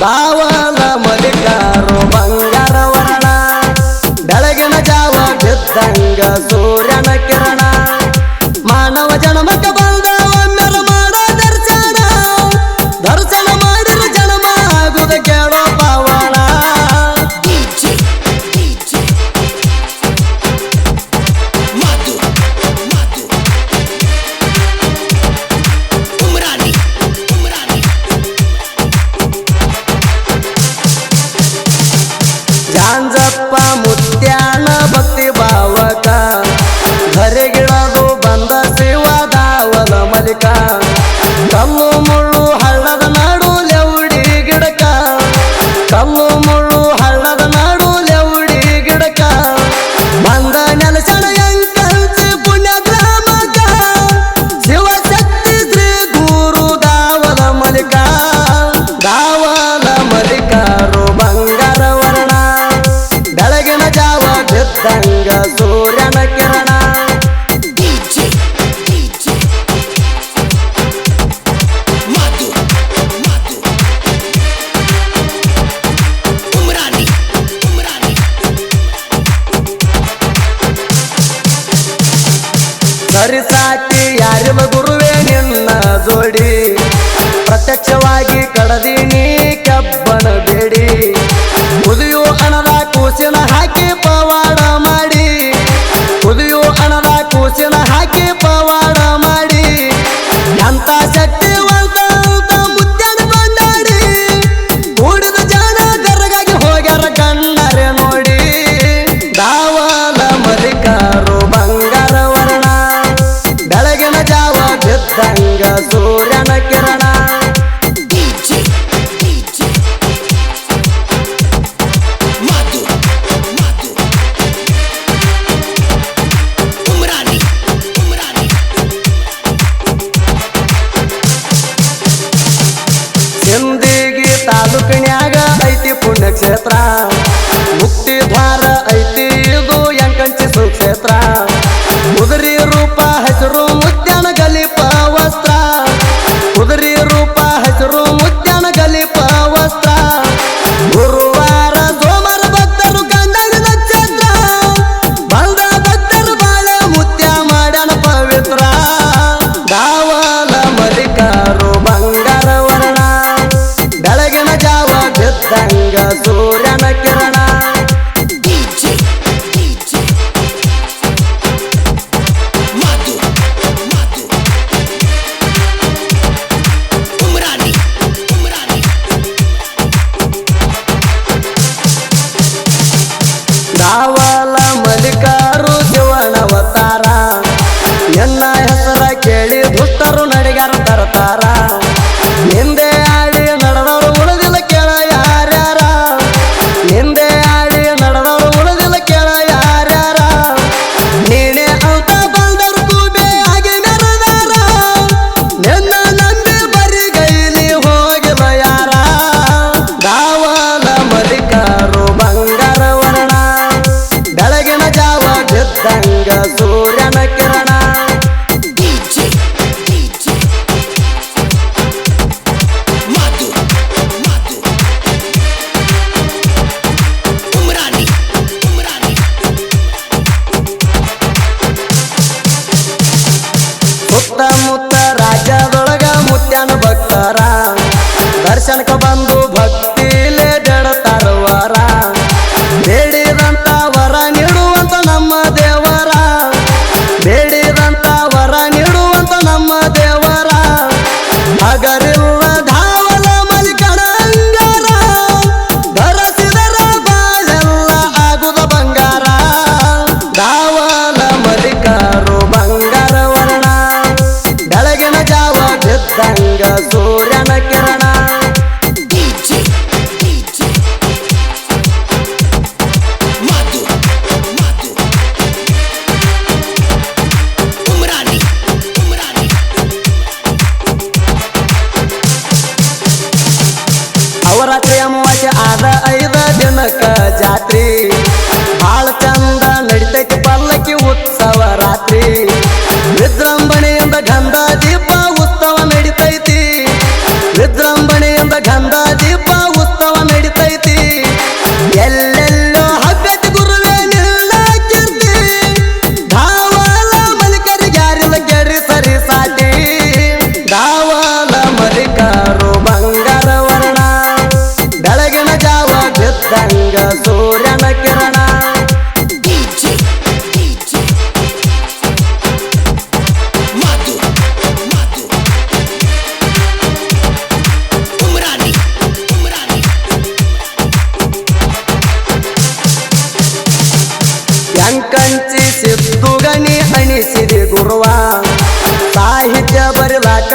ಬಾವನ ಮನೆ ಹರಿಸಾಟಿ ಯಾರಿವ ಗುರುವೇ ನಿನ್ನ ಜೋಡಿ. ಪ್ರತ್ಯಕ್ಷವಾಗಿ ಕಡದಿನಿ ಕಬ್ಬನ ಬೇಡಿ. ಮುದಿಯೋ quiero nada. adora. ಸುತ್ತಮುತ್ತ ರಾಜ್ಯದೊಳಗ ಮುತ್ಯನ ಭಕ್ತರ. ದರ್ಶನಕ್ಕೆ ಬಂದು ಕನಕ ಜಾತ್ರೆ. ಸಂಗ ಸೂರ್ಯನ ಕಿರಣ ಕಂಚಿ ಸಿದ್ದುಗಣಿ ಹಣಿಸಿದೆ ಗುರುವ. ಸಾಹಿತ್ಯ ಬರಲಾಕ